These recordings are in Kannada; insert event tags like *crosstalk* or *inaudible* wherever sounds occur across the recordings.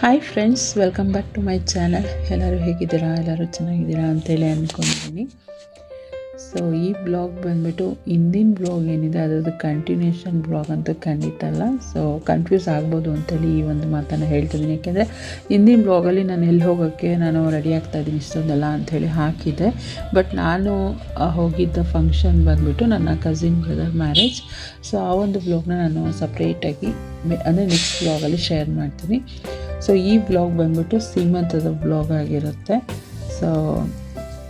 Hi friends welcome back to my channel ಎಲ್ಲರೂ ಹೇಗಿದ್ದೀರಾ? ಎಲ್ಲರೂ ಚೆನ್ನಾಗಿದ್ದೀರಾ ಅಂತೇಳಿ ಅಂದ್ಕೊಂಡಿದ್ದೀನಿ. ಸೊ ಈ ಬ್ಲಾಗ್ ಬಂದುಬಿಟ್ಟು ಹಿಂದಿನ ಬ್ಲಾಗ್ ಏನಿದೆ, ಅದರದ್ದು ಕಂಟಿನ್ಯೂಷನ್ ಬ್ಲಾಗ್ ಅಂತ ಖಂಡಿತ ಅಲ್ಲ. ಸೊ ಕನ್ಫ್ಯೂಸ್ ಆಗ್ಬೋದು ಅಂತೇಳಿ ಈ ಒಂದು ಮಾತನ್ನು ಹೇಳ್ತಿದ್ದೀನಿ. ಯಾಕೆಂದರೆ ಹಿಂದಿನ ಬ್ಲಾಗಲ್ಲಿ ನಾನು ಎಲ್ಲಿ ಹೋಗೋಕ್ಕೆ ನಾನು ರೆಡಿ ಆಗ್ತಾ ಇದ್ದೀನಿ ಇಷ್ಟೊಂದಲ್ಲ ಅಂಥೇಳಿ ಹಾಕಿದ್ದೆ. ಬಟ್ ನಾನು ಹೋಗಿದ್ದ ಫಂಕ್ಷನ್ ಬಂದುಬಿಟ್ಟು ನನ್ನ ಕಸಿನ್ ಬ್ರದರ್ ಮ್ಯಾರೇಜ್ ಸೊ ಆ ಒಂದು ಬ್ಲಾಗ್ನ ನಾನು ಸಪ್ರೇಟಾಗಿ ಅಂದರೆ ನೆಕ್ಸ್ಟ್ ಬ್ಲಾಗಲ್ಲಿ ಶೇರ್ ಮಾಡ್ತೀನಿ. ಸೊ ಈ ಬ್ಲಾಗ್ ಬಂದ್ಬಿಟ್ಟು ಸೀಮಂತದ ಬ್ಲಾಗ್ ಆಗಿರುತ್ತೆ. ಸೊ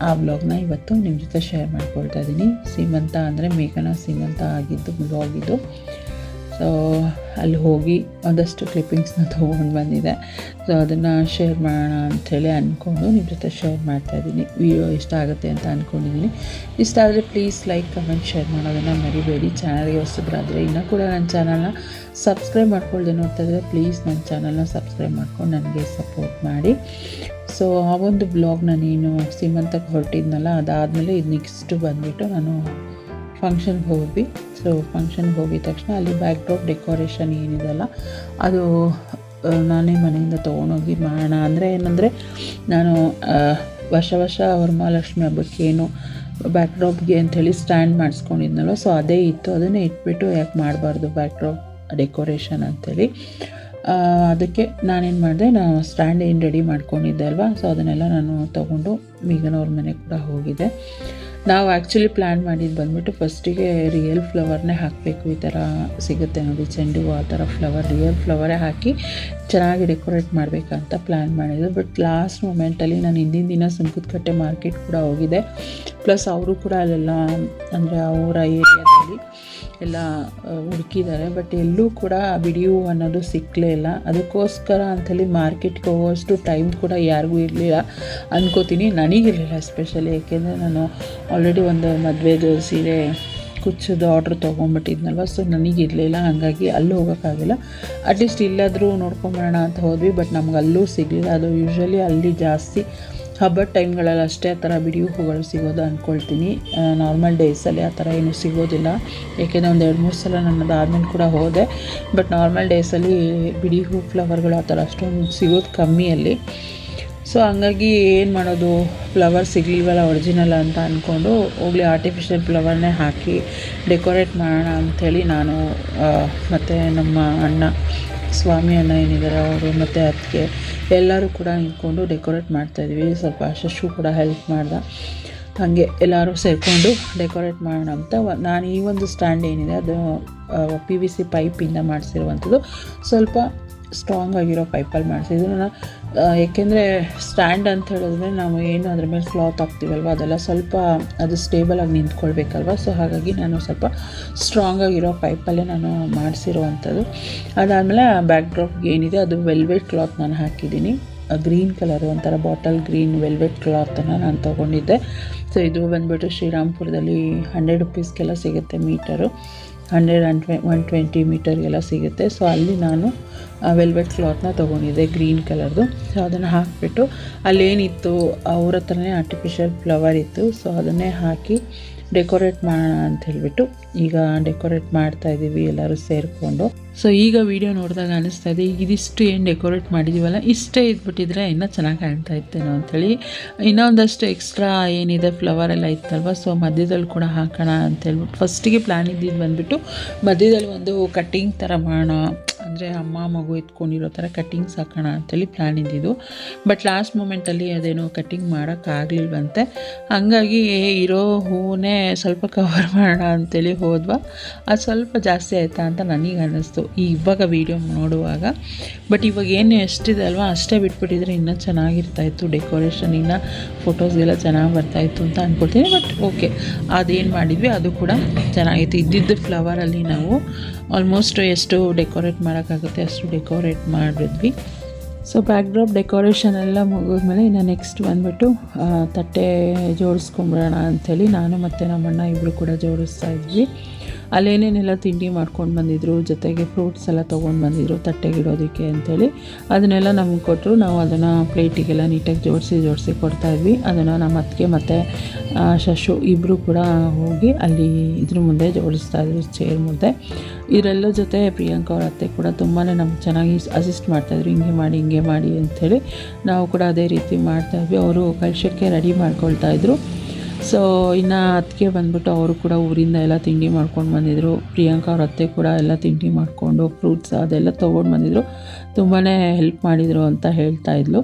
ಆ ಬ್ಲಾಗ್ನ ಇವತ್ತು ನಿಮ್ಮ ಜೊತೆ ಶೇರ್ ಮಾಡ್ಕೊಳ್ತಾ ಇದ್ದೀನಿ ಸೀಮಂತ ಅಂದರೆ ಮೇಘನಾ ಸೀಮಂತ ಆಗಿದ್ದು ಬ್ಲಾಗ್ ಇದು. ಸೊ ಅಲ್ಲಿ ಹೋಗಿ ಒಂದಷ್ಟು ಕ್ಲಿಪ್ಪಿಂಗ್ಸ್ನ ತೊಗೊಂಡು ಬಂದಿದೆ. ಸೊ ಅದನ್ನು ಶೇರ್ ಮಾಡೋಣ ಅಂಥೇಳಿ ಅಂದ್ಕೊಂಡು ನಿಮ್ಮ ಜೊತೆ ಶೇರ್ ಮಾಡ್ತಾಯಿದ್ದೀನಿ ವಿಡಿಯೋ ಇಷ್ಟ ಆಗುತ್ತೆ ಅಂತ ಅಂದ್ಕೊಂಡಿದ್ದೀನಿ ಇಷ್ಟ ಆದರೆ ಪ್ಲೀಸ್ ಲೈಕ್ ಕಮೆಂಟ್ ಶೇರ್ ಮಾಡೋದನ್ನು ಮರಿಬೇಡಿ. ಚಾನಲ್ಗೆ ಹೊಸಬ್ರಾದರೆ ಇನ್ನೂ ಕೂಡ ನನ್ನ ಚಾನಲ್ನ ಸಬ್ಸ್ಕ್ರೈಬ್ ಮಾಡ್ಕೊಳ್ದೆ ನೋಡ್ತಾಯಿದ್ರೆ ಪ್ಲೀಸ್ ನನ್ನ ಚಾನಲ್ನ ಸಬ್ಸ್ಕ್ರೈಬ್ ಮಾಡ್ಕೊಂಡು ನನಗೆ ಸಪೋರ್ಟ್ ಮಾಡಿ. ಸೊ ಆ ಒಂದು ಬ್ಲಾಗ್ನ ನೀನು ಸೀಮಂತಕ್ಕೆ ಹೊರಟಿದ್ನಲ್ಲ, ಅದಾದಮೇಲೆ ಇದು ನೆಕ್ಸ್ಟು ಬಂದುಬಿಟ್ಟು ನಾನು ಫಂಕ್ಷನ್ಗೆ ಹೋಗಿ ಸೊ ಫಂಕ್ಷನ್ಗೆ ಹೋಗಿದ ತಕ್ಷಣ ಅಲ್ಲಿ ಬ್ಯಾಕ್ ಡ್ರಾಪ್ ಡೆಕೋರೇಷನ್ ಏನಿದೆಲ್ಲ, ಅದು ನಾನೇ ಮನೆಯಿಂದ ತೊಗೊಂಡೋಗಿ ಮಾಡೋಣ. ಅಂದರೆ ಏನಂದರೆ, ನಾನು ವರ್ಷ ವರ್ಷ ವರಮಹಾಲಕ್ಷ್ಮಿ ಹಬ್ಬಕ್ಕೆ ಏನು ಬ್ಯಾಕ್ ಡ್ರಾಪ್ಗೆ ಅಂಥೇಳಿ ಸ್ಟ್ಯಾಂಡ್ ಮಾಡಿಸ್ಕೊಂಡಿದ್ನಲ್ಲ ಸೊ ಅದೇ ಇತ್ತು. ಅದನ್ನೇ ಇಟ್ಬಿಟ್ಟು ಯಾಕೆ ಮಾಡಬಾರ್ದು ಬ್ಯಾಕ್ ಡ್ರಾಪ್ ಡೆಕೋರೇಷನ್ ಅಂಥೇಳಿ ಅದಕ್ಕೆ ನಾನೇನು ಮಾಡಿದೆ ನಾನು ಸ್ಟ್ಯಾಂಡ್ ಏನು ರೆಡಿ ಮಾಡ್ಕೊಂಡಿದ್ದೆ ಅಲ್ವಾ ಸೊ ಅದನ್ನೆಲ್ಲ ನಾನು ತೊಗೊಂಡು ಮೀಗನವ್ರ ಮನೆ ಕೂಡ ಹೋಗಿದ್ದೆ. ನಾವು ಆ್ಯಕ್ಚುಲಿ ಪ್ಲ್ಯಾನ್ ಮಾಡಿದ್ದು ಬಂದ್ಬಿಟ್ಟು ಫಸ್ಟಿಗೆ ರಿಯಲ್ ಫ್ಲವರ್ನೇ ಹಾಕಬೇಕು. ಈ ಥರ ಸಿಗುತ್ತೆ ನೋಡಿ, ಚೆಂಡು ಆ ಥರ ಫ್ಲವರ್ ರಿಯಲ್ ಫ್ಲವರೇ ಹಾಕಿ ಚೆನ್ನಾಗಿ ಡೆಕೋರೇಟ್ ಮಾಡಬೇಕಂತ ಪ್ಲ್ಯಾನ್ ಮಾಡಿದ್ದು. ಬಟ್ ಲಾಸ್ಟ್ ಮೂಮೆಂಟಲ್ಲಿ ನಾನು ಹಿಂದಿನ ದಿನ ಸುಂಕದಕಟ್ಟೆ ಮಾರ್ಕೆಟ್ ಕೂಡ ಹೋಗಿದ್ದೆ. ಪ್ಲಸ್ ಅವರು ಕೂಡ ಅಲ್ಲೆಲ್ಲ, ಅಂದರೆ ಅವರ ಏರಿಯಾದಲ್ಲಿ ಎಲ್ಲ ಹುಡುಕಿದ್ದಾರೆ. ಬಟ್ ಎಲ್ಲೂ ಕೂಡ ಬಿಡಿಯು ಅನ್ನೋದು ಸಿಕ್ಕಲೇ ಇಲ್ಲ. ಅದಕ್ಕೋಸ್ಕರ ಅಂಥೇಳಿ ಮಾರ್ಕೆಟ್ಗೆ ಹೋಗೋಷ್ಟು ಟೈಮ್ ಕೂಡ ಯಾರಿಗೂ ಇರಲಿಲ್ಲ ಅನ್ಕೋತೀನಿ. ನನಗಿರಲಿಲ್ಲ ಎಸ್ಪೆಷಲಿ ಏಕೆಂದರೆ ನಾನು ಆಲ್ರೆಡಿ ಒಂದು ಮದುವೆದು ಸೀರೆ ಕುಚ್ಚದು ಆರ್ಡ್ರ್ ತೊಗೊಂಬಿಟ್ಟಿದ್ನಲ್ವ? ಸೊ ನನಗಿರಲಿಲ್ಲ ಹಾಗಾಗಿ ಅಲ್ಲೂ ಹೋಗೋಕ್ಕಾಗಿಲ್ಲ. ಅಟ್ಲೀಸ್ಟ್ ಇಲ್ಲಾದರೂ ನೋಡ್ಕೊಂಬರೋಣ ಅಂತ ಹೋದ್ವಿ. ಬಟ್ ನಮ್ಗೆ ಅಲ್ಲೂ ಸಿಗಲಿಲ್ಲ. ಅದು ಯೂಶ್ವಲಿ ಅಲ್ಲಿ ಜಾಸ್ತಿ ಹಬ್ಬದ ಟೈಮ್ಗಳಲ್ಲಿ ಅಷ್ಟೇ ಆ ಥರ ಬಿಡಿ ಹೂಗಳು ಸಿಗೋದು ಅಂದ್ಕೊಳ್ತೀನಿ ನಾರ್ಮಲ್ ಡೇಸಲ್ಲಿ ಆ ಥರ ಏನೂ ಸಿಗೋದಿಲ್ಲ. ಏಕೆಂದರೆ ಒಂದು ಎರಡು ಮೂರು ಸಲ ನನ್ನದು ಆದ್ಮೇಲೆ ಕೂಡ ಹೋದೆ. ಬಟ್ ನಾರ್ಮಲ್ ಡೇಸಲ್ಲಿ ಬಿಡಿ ಹೂ ಫ್ಲವರ್ಗಳು ಆ ಥರ ಅಷ್ಟೊಂದು ಸಿಗೋದು ಕಮ್ಮಿ ಅಲ್ಲಿ. ಸೊ ಹಂಗಾಗಿ ಏನು ಮಾಡೋದು? ಫ್ಲವರ್ ಸಿಗಲಿಲ್ವಲ್ಲ ಒರಿಜಿನಲ್ ಅಂತ ಅಂದ್ಕೊಂಡು ಹೋಗ್ಲಿ ಆರ್ಟಿಫಿಷಿಯಲ್ ಫ್ಲವರ್ನೇ ಹಾಕಿ ಡೆಕೋರೇಟ್ ಮಾಡೋಣ ಅಂಥೇಳಿ ನಾನು ಮತ್ತು ನಮ್ಮ ಅಣ್ಣ, ಸ್ವಾಮಿ ಅಣ್ಣ ಏನಿದ್ದಾರೆ ಅವರು ಮತ್ತು ಅದಕ್ಕೆ ಎಲ್ಲರೂ ಕೂಡ ನಿಂತ್ಕೊಂಡು ಡೆಕೋರೇಟ್ ಮಾಡ್ತಾಯಿದ್ವಿ ಸ್ವಲ್ಪ ಶಶು ಕೂಡ ಹೆಲ್ಪ್ ಮಾಡ್ದೆ. ಹಾಗೆ ಎಲ್ಲರೂ ಸೇರಿಕೊಂಡು ಡೆಕೋರೇಟ್ ಮಾಡೋಣ ಅಂತ. ನಾನು ಈ ಒಂದು ಸ್ಟ್ಯಾಂಡ್ ಏನಿದೆ, ಅದು ಪಿ ವಿ ಸಿ ಪೈಪಿಂದ ಮಾಡಿಸಿರುವಂಥದ್ದು ಸ್ವಲ್ಪ ಸ್ಟ್ರಾಂಗ್ ಆಗಿರೋ ಪೈಪಲ್ಲಿ ಮಾಡಿಸಿ. ಇದನ್ನು ಏಕೆಂದರೆ ಸ್ಟ್ಯಾಂಡ್ ಅಂತ ಹೇಳಿದ್ರೆ ನಾವು ಏನು ಅದ್ರ ಮೇಲೆ ಕ್ಲಾತ್ ಹಾಕ್ತೀವಲ್ವ, ಅದೆಲ್ಲ ಸ್ವಲ್ಪ ಅದು ಸ್ಟೇಬಲ್ ಆಗಿ ನಿಂತ್ಕೊಳ್ಬೇಕಲ್ವ. ಸೊ ಹಾಗಾಗಿ ನಾನು ಸ್ವಲ್ಪ ಸ್ಟ್ರಾಂಗ್ ಆಗಿರೋ ಪೈಪಲ್ಲೇ ನಾನು ಮಾಡಿಸಿರುವಂಥದ್ದು. ಅದಾದಮೇಲೆ ಬ್ಯಾಕ್ ಡ್ರಾಪ್ಗೆ ಏನಿದೆ, ಅದು ವೆಲ್ವೆಟ್ ಕ್ಲಾತ್ ನಾನು ಹಾಕಿದ್ದೀನಿ. ಗ್ರೀನ್ ಕಲರು ಒಂಥರ ಬಾಟಲ್ ಗ್ರೀನ್ ವೆಲ್ವೆಟ್ ಕ್ಲಾತನ್ನು ನಾನು ತೊಗೊಂಡಿದ್ದೆ. ಸೊ ಇದು ಬಂದುಬಿಟ್ಟು ಶ್ರೀರಾಮ್ಪುರದಲ್ಲಿ ಹಂಡ್ರೆಡ್ ರುಪೀಸ್ಗೆಲ್ಲ ಸಿಗುತ್ತೆ ಮೀಟರು. ಹಂಡ್ರೆಡ್ ಆ್ಯಂಡ್ ಟ್ವೆ ಒನ್ ಟ್ವೆಂಟಿ ಮೀಟರ್ಗೆಲ್ಲ ಸಿಗುತ್ತೆ. ಸೊ ಅಲ್ಲಿ ನಾನು ವೆಲ್ವೆಟ್ ಕ್ಲಾತ್ನ ತೊಗೊಂಡಿದ್ದೆ ಗ್ರೀನ್ ಕಲರ್ದು ಸೊ ಅದನ್ನು ಹಾಕಿಬಿಟ್ಟು, ಅಲ್ಲೇನಿತ್ತು, ಅವ್ರ ಹತ್ರನೇ ಆರ್ಟಿಫಿಷಿಯಲ್ ಫ್ಲವರ್ ಇತ್ತು. ಸೊ ಅದನ್ನೇ ಹಾಕಿ ಡೆಕೋರೇಟ್ ಮಾಡೋಣ ಅಂತ ಹೇಳ್ಬಿಟ್ಟು ಈಗ ಡೆಕೋರೇಟ್ ಮಾಡ್ತಾ ಇದ್ದೀವಿ ಎಲ್ಲರೂ ಸೇರಿಕೊಂಡು. ಸೊ ಈಗ ವಿಡಿಯೋ ನೋಡಿದಾಗ ಅನಿಸ್ತಾ ಇದೆ, ಇದಿಷ್ಟು ಏನು ಡೆಕೋರೇಟ್ ಮಾಡಿದ್ದೀವಲ್ಲ ಇಷ್ಟೇ ಇದ್ಬಿಟ್ಟಿದ್ರೆ ಇನ್ನೂ ಚೆನ್ನಾಗಿ ಕಾಣ್ತಾ ಇತ್ತೇನೋ ಅಂಥೇಳಿ ಇನ್ನೊಂದಷ್ಟು ಎಕ್ಸ್ಟ್ರಾ ಏನಿದೆ ಫ್ಲವರ್ ಎಲ್ಲ ಇತ್ತಲ್ವ ಸೊ ಮಧ್ಯದಲ್ಲಿ ಕೂಡ ಹಾಕೋಣ ಅಂತ ಹೇಳ್ಬಿಟ್ಟು ಫಸ್ಟಿಗೆ ಪ್ಲ್ಯಾನ್ ಇದ್ದಿದ್ದು ಬಂದುಬಿಟ್ಟು ಮಧ್ಯದಲ್ಲಿ ಒಂದು ಕಟ್ಟಿಂಗ್ ಥರ ಮಾಡೋಣ ಅಂದರೆ ಅಮ್ಮ, ಮಗು ಎತ್ಕೊಂಡಿರೋ ಥರ ಕಟ್ಟಿಂಗ್ಸ್ ಹಾಕೋಣ ಅಂತೇಳಿ ಪ್ಲ್ಯಾನ್ ಇದ್ದಿದ್ದು. ಬಟ್ ಲಾಸ್ಟ್ ಮೂಮೆಂಟಲ್ಲಿ ಅದೇನೋ ಕಟ್ಟಿಂಗ್ ಮಾಡೋಕ್ಕಾಗಲಿಲ್ವಂತೆ ಹಾಗಾಗಿ ಇರೋ ಹೂವನ್ನೇ ಸ್ವಲ್ಪ ಕವರ್ ಮಾಡೋಣ ಅಂತೇಳಿ ಹೋದ್ವಾ. ಅದು ಸ್ವಲ್ಪ ಜಾಸ್ತಿ ಆಯಿತಾ ಅಂತ ನನಗೆ ಅನ್ನಿಸ್ತು ಈ ಇವಾಗ ವೀಡಿಯೋ ನೋಡುವಾಗ. ಬಟ್ ಇವಾಗ ಏನು ಎಷ್ಟಿದೆ ಅಲ್ವಾ, ಅಷ್ಟೇ ಬಿಟ್ಬಿಟ್ಟಿದ್ರೆ ಇನ್ನೂ ಚೆನ್ನಾಗಿರ್ತಾಯಿತ್ತು ಡೆಕೋರೇಷನ್ ಇನ್ನು ಫೋಟೋಸ್ಗೆಲ್ಲ ಚೆನ್ನಾಗಿ ಬರ್ತಾಯಿತ್ತು ಅಂತ ಅಂದ್ಕೊಳ್ತೀನಿ ಬಟ್ ಓಕೆ ಅದೇನು ಮಾಡಿದ್ವಿ, ಅದು ಕೂಡ ಚೆನ್ನಾಗಿತ್ತು ಇದ್ದಿದ್ದ ಫ್ಲವರಲ್ಲಿ ನಾವು ಆಲ್ಮೋಸ್ಟ್ ಎಷ್ಟು ಡೆಕೋರೇಟ್ ಮಾಡೋಕ್ಕಾಗುತ್ತೆ ಅಷ್ಟು ಡೆಕೋರೇಟ್ ಮಾಡಿದ್ವಿ. ಸೊ ಬ್ಯಾಕ್ ಡ್ರಾಪ್ ಡೆಕೋರೇಷನ್ ಎಲ್ಲ ಮುಗಿದ್ಮೇಲೆ ಇನ್ನು ನೆಕ್ಸ್ಟ್ ಬಂದುಬಿಟ್ಟು ತಟ್ಟೆ ಜೋಡಿಸ್ಕೊಂಬಿಡೋಣ ಅಂಥೇಳಿ ನಾನು ಮತ್ತು ನಮ್ಮಣ್ಣ ಇಬ್ಬರು ಕೂಡ ಜೋಡಿಸ್ತಾ ಇದ್ವಿ. ಅಲ್ಲೇನೇನೆಲ್ಲ ತಿಂಡಿ ಮಾಡ್ಕೊಂಡು ಬಂದಿದ್ರು, ಜೊತೆಗೆ ಫ್ರೂಟ್ಸ್ ಎಲ್ಲ ತೊಗೊಂಡು ಬಂದಿದ್ರು ತಟ್ಟೆಗಿಡೋದಕ್ಕೆ ಅಂಥೇಳಿ. ಅದನ್ನೆಲ್ಲ ನಮಗೆ ಕೊಟ್ಟರು ನಾವು ಅದನ್ನು ಪ್ಲೇಟಿಗೆಲ್ಲ ನೀಟಾಗಿ ಜೋಡಿಸಿ ಜೋಡಿಸಿ ಕೊಡ್ತಾಯಿದ್ವಿ ಅದನ್ನು ನಮ್ಮ ಅತ್ತಿಗೆ ಮತ್ತು ಶಶು ಇಬ್ಬರು ಕೂಡ ಹೋಗಿ ಅಲ್ಲಿ ಇದ್ರ ಮುಂದೆ ಜೋಡಿಸ್ತಾ ಇದ್ರು ಚೇರ್ ಮುಂದೆ. ಇವರೆಲ್ಲ ಜೊತೆ ಪ್ರಿಯಾಂಕಾ ಅವ್ರ ಅತ್ತೆ ಕೂಡ ತುಂಬಾ ನಮ್ಗೆ ಚೆನ್ನಾಗಿ ಅಸಿಸ್ಟ್ ಮಾಡ್ತಾಯಿದ್ರು ಹಿಂಗೆ ಮಾಡಿ ಹಿಂಗೆ ಮಾಡಿ ಅಂಥೇಳಿ ನಾವು ಕೂಡ ಅದೇ ರೀತಿ ಮಾಡ್ತಾಯಿದ್ವಿ ಅವರು ಕಳ್ಸೋಕ್ಕೆ ರೆಡಿ ಮಾಡ್ಕೊಳ್ತಾಯಿದ್ರು ಸೊ ಇನ್ನು ಅದಕ್ಕೆ ಬಂದ್ಬಿಟ್ಟು ಅವರು ಕೂಡ ಊರಿಂದ ಎಲ್ಲ ತಿಂಡಿ ಮಾಡ್ಕೊಂಡು ಬಂದಿದ್ದರು ಪ್ರಿಯಾಂಕಾ ಅವ್ರ ಅತ್ತೆ ಕೂಡ ಎಲ್ಲ ತಿಂಡಿ ಮಾಡಿಕೊಂಡು ಫ್ರೂಟ್ಸ್ ಅದೆಲ್ಲ ತೊಗೊಂಡು ಬಂದಿದ್ದರು ತುಂಬಾ ಹೆಲ್ಪ್ ಮಾಡಿದರು ಅಂತ ಹೇಳ್ತಾ ಇದ್ಲು.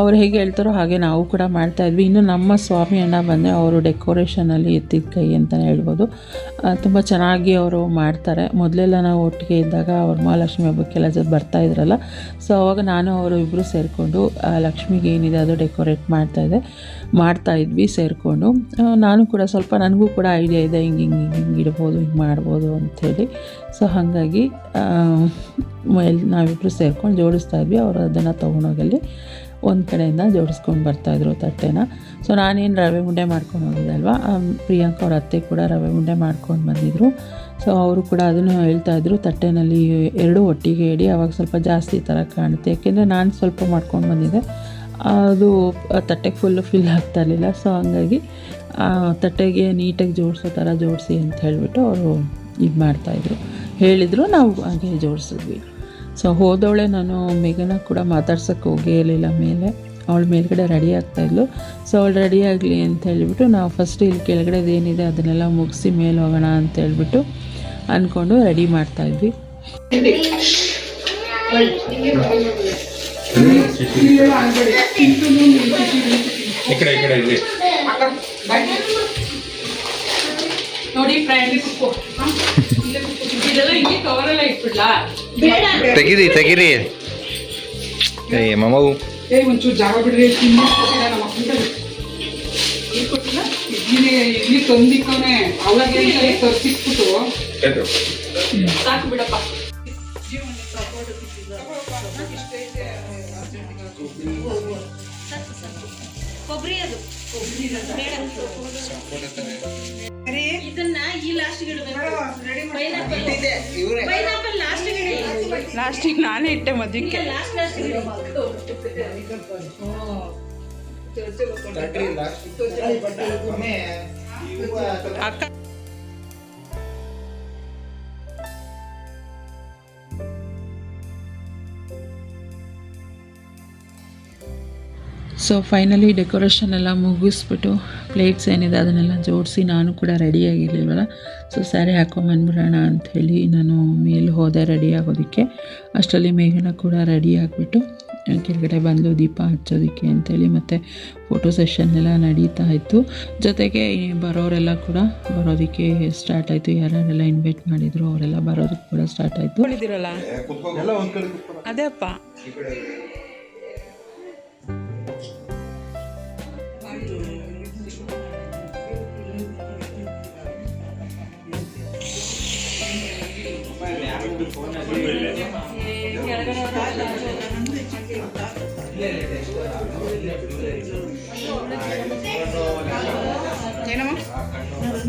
ಅವ್ರು ಹೇಗೆ ಹೇಳ್ತಾರೋ ಹಾಗೆ ನಾವು ಕೂಡ ಮಾಡ್ತಾಯಿದ್ವಿ ಇನ್ನು ನಮ್ಮ ಸ್ವಾಮಿ ಅಣ್ಣ ಬಂದರೆ ಅವರು ಡೆಕೋರೇಷನಲ್ಲಿ ಎತ್ತಿದ ಕೈ ಅಂತಲೇ ಹೇಳ್ಬೋದು. ತುಂಬ ಚೆನ್ನಾಗಿ ಅವರು ಮಾಡ್ತಾರೆ. ಮೊದಲೆಲ್ಲ ನಾವು ಒಟ್ಟಿಗೆ ಇದ್ದಾಗ ಅವ್ರ ಮಹಾಲಕ್ಷ್ಮಿ ಹಬ್ಬಕ್ಕೆಲ್ಲ ಜೊತೆ ಬರ್ತಾಯಿದ್ರಲ್ಲ ಸೊ ಅವಾಗ ನಾನು ಅವರು ಇಬ್ಬರು ಸೇರಿಕೊಂಡು ಲಕ್ಷ್ಮಿಗೆ ಏನಿದೆ ಅದು ಡೆಕೋರೇಟ್ ಮಾಡ್ತಾ ಇದೆ, ಮಾಡ್ತಾ ಇದ್ವಿ ಸೇರಿಕೊಂಡು. ನಾನು ಕೂಡ ಸ್ವಲ್ಪ ನನಗೂ ಕೂಡ ಐಡಿಯಾ ಇದೆ, ಹಿಂಗೆ ಹಿಂಗೆ ಹಿಂಗೆ ಹಿಂಗೆ ಇಡ್ಬೋದು, ಹಿಂಗೆ ಮಾಡ್ಬೋದು ಅಂಥೇಳಿ ಸೊ ಹಾಗಾಗಿ ಎಲ್ಲಿ ನಾವಿಬ್ಬರು ಸೇರ್ಕೊಂಡು ಜೋಡಿಸ್ತಾ ಇದ್ವಿ. ಅವರು ಅದನ್ನು ತೊಗೊಂಡೋಗಲ್ಲಿ ಒಂದು ಕಡೆಯಿಂದ ಜೋಡಿಸ್ಕೊಂಡು ಬರ್ತಾಯಿದ್ರು ತಟ್ಟೆನ. ಸೊ ನಾನೇನು ರವೆ ಉಂಡೆ ಮಾಡ್ಕೊಂಡು ಅಲ್ವಾ? ಪ್ರಿಯಾಂಕ ಅವ್ರ ಅತ್ತೆ ಕೂಡ ರವೆ ಉಂಡೆ ಮಾಡ್ಕೊಂಡು ಬಂದಿದ್ದರು ಸೊ ಅವರು ಕೂಡ ಅದನ್ನು ಹೇಳ್ತಾಯಿದ್ರು ತಟ್ಟೆನಲ್ಲಿ ಎರಡು ಒಟ್ಟಿಗೆ ಹೇಳಿ ಅವಾಗ ಸ್ವಲ್ಪ ಜಾಸ್ತಿ ಥರ ಕಾಣುತ್ತೆ. ಯಾಕೆಂದರೆ ನಾನು ಸ್ವಲ್ಪ ಮಾಡ್ಕೊಂಡು ಬಂದಿದ್ದೆ. ಅದು ತಟ್ಟೆಗೆ ಫುಲ್ಲು ಫಿಲ್ ಆಗ್ತಾ ಇರಲಿಲ್ಲ. ಸೊ ಹಂಗಾಗಿ ತಟ್ಟೆಗೆ ನೀಟಾಗಿ ಜೋಡಿಸೋ ಥರ ಜೋಡಿಸಿ ಅಂತ ಹೇಳಿಬಿಟ್ಟು ಅವರು ಇದು ಮಾಡ್ತಾಯಿದ್ರು ಹೇಳಿದರು, ನಾವು ಹಾಗೆ ಜೋಡಿಸಿದ್ವಿ. ಸೊ ಹೋದವಳೆ ನಾನು ಮೇಘನ ಕೂಡ ಮಾತಾಡ್ಸೋಕ್ಕೆ ಹೋಗೇ ಇರಲಿಲ್ಲ ಮೇಲೆ. ಅವಳು ಮೇಲ್ಗಡೆ ರೆಡಿ ಆಗ್ತಾಯಿದ್ಲು ಸೊ ಅವಳು ರೆಡಿ ಆಗಲಿ ಅಂತ ಹೇಳಿಬಿಟ್ಟು ನಾವು ಫಸ್ಟ್ ಇಲ್ಲಿ ಕೆಳಗಡೆ ಏನಿದೆ ಅದನ್ನೆಲ್ಲ ಮುಗಿಸಿ ಮೇಲೆ ಹೋಗೋಣ ಅಂತ ಹೇಳ್ಬಿಟ್ಟು ಅಂದ್ಕೊಂಡು ರೆಡಿ ಮಾಡ್ತಾಯಿದ್ವಿ ನೋಡಿ ಫ್ರೆಂಡ್ಸ್ ಇದೆಲ್ಲ ಹಿಂಗೆ ಕವರೆಲ್ಲ ಇಟ್ಬಿಡ್ಲಾ. ತೆಗಿರಿ ತೆಗಿರಿ. ಏ ಮಮ್ಮವು ಏ ಒಂಚೂರು ಜಾಗ ಬಿಡ್ರಿ ತಿನ್ನಿ. ಕೊಟ್ಟಿಲ್ಲ ನಮ್ಮ ಅಕ್ಕಂಗೆ ಇಲ್ಲಿ ಕೊಟ್ಟಿಲ್ಲ? ಇಡ್ಲಿನೇ ಇಡ್ಲಿ ತಂದಿಕ್ಕವನೆ ಅವಾಗೆ ತರ್ಸಿಕ್ಬಿಟ್ಟು ಎದ್ದು. ಸಾಕು ಬಿಡಪ್ಪ. ಇದನ್ನ ಈ ಲಾಸ್ಟ್ಗೆ ಇಡಬೇಕು. ಪೈನಾಪಲ್ ಲಾಸ್ಟ್ ಲಾಸ್ಟ್ ಲಾಸ್ಟಿಗೆ ನಾನೇ ಇಟ್ಟೆ ಮದ್ಯಕ್ಕೆ ಲಾಸ್ಟ್ ಲಾಸ್ಟ್ಗೆ ಇಡಿ. ಅಕ್ಕ. ಸೊ ಫೈನಲಿ ಡೆಕೋರೇಷನ್ ಎಲ್ಲ ಮುಗಿಸ್ಬಿಟ್ಟು ಪ್ಲೇಟ್ಸ್ ಏನಿದೆ ಅದನ್ನೆಲ್ಲ ಜೋಡಿಸಿ ನಾನು ಕೂಡ ರೆಡಿಯಾಗಿರ್ಲಿಲ್ವಲ್ಲ ಸೊ ಸ್ಯಾರಿ ಹಾಕೊಂಬಂದ್ಬಿಡೋಣ ಅಂಥೇಳಿ ನಾನು ಮೇಲೆ ಹೋದೆ ರೆಡಿ ಆಗೋದಕ್ಕೆ. ಅಷ್ಟರಲ್ಲಿ ಮೇಘನ ಕೂಡ ರೆಡಿ ಆಗಿಬಿಟ್ಟು ಕೆಳಗಡೆ ಬಂದು ದೀಪ ಹಚ್ಚೋದಕ್ಕೆ ಅಂಥೇಳಿ ಮತ್ತು ಫೋಟೋ ಸೆಷನ್ ಎಲ್ಲ ನಡೀತಾ ಇತ್ತು. ಜೊತೆಗೆ ಬರೋರೆಲ್ಲ ಕೂಡ ಬರೋದಕ್ಕೆ ಸ್ಟಾರ್ಟ್ ಆಯಿತು. ಯಾರ್ಯಾರೆಲ್ಲ ಇನ್ವೈಟ್ ಮಾಡಿದ್ರು ಅವರೆಲ್ಲ ಬರೋದಕ್ಕೆ ಕೂಡ ಸ್ಟಾರ್ಟ್ ಆಯಿತು. ಇದಿರಲ್ಲ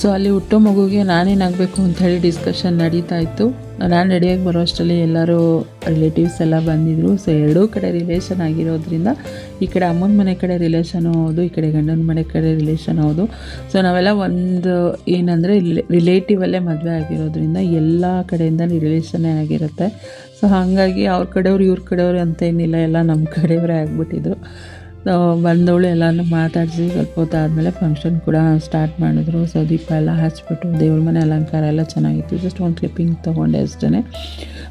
ಸೊ ಅಲ್ಲಿ ಹುಟ್ಟೋ ಮಗುಗೆ ನಾನೇನಾಗಬೇಕು ಅಂತ ಹೇಳಿ ಡಿಸ್ಕಷನ್ ನಡೀತಾ ಇತ್ತು. ನಾನು ರೆಡಿಯಾಗಿ ಬರೋ ಅಷ್ಟರಲ್ಲಿ ಎಲ್ಲರೂ ರಿಲೇಟಿವ್ಸ್ ಎಲ್ಲ ಬಂದಿದ್ದರು ಸೊ ಎರಡೂ ಕಡೆ ರಿಲೇಷನ್ ಆಗಿರೋದ್ರಿಂದ ಈ ಕಡೆ ಅಮ್ಮನ ಮನೆ ಕಡೆ ರಿಲೇಷನ್ ಹೌದು, ಈ ಕಡೆ ಗಂಡನ ಮನೆ ಕಡೆ ರಿಲೇಷನ್ ಹೌದು. ಸೊ ನಾವೆಲ್ಲ ಒಂದು ಏನಂದರೆ ರಿಲೇಟಿವಲ್ಲೇ ಮದುವೆ ಆಗಿರೋದ್ರಿಂದ ಎಲ್ಲ ಕಡೆಯಿಂದ ರಿಲೇಷನ್ನೇ ಆಗಿರುತ್ತೆ. ಸೊ ಹಾಗಾಗಿ ಅವ್ರ ಕಡೆಯವ್ರು, ಇವ್ರ ಕಡೆಯವ್ರು ಅಂತ ಏನಿಲ್ಲ. ಎಲ್ಲ ನಮ್ಮ ಕಡೆಯವರೇ ಆಗಿಬಿಟ್ಟಿದ್ರು. ಬಂದವಳು ಎಲ್ಲನೂ ಮಾತಾಡಿಸಿ ಸ್ವಲ್ಪ ಹೊತ್ತು ಆದಮೇಲೆ ಫಂಕ್ಷನ್ ಕೂಡ ಸ್ಟಾರ್ಟ್ ಮಾಡಿದ್ರು. ಸೊ ದೀಪ ಎಲ್ಲ ಹಚ್ಬಿಟ್ಟು ದೇವ್ರ ಮನೆ ಅಲಂಕಾರ ಎಲ್ಲ ಚೆನ್ನಾಗಿತ್ತು. ಜಸ್ಟ್ ಒಂದು ಕ್ಲಿಪ್ಪಿಂಗ್ ತೊಗೊಂಡೆ ಅಷ್ಟೇ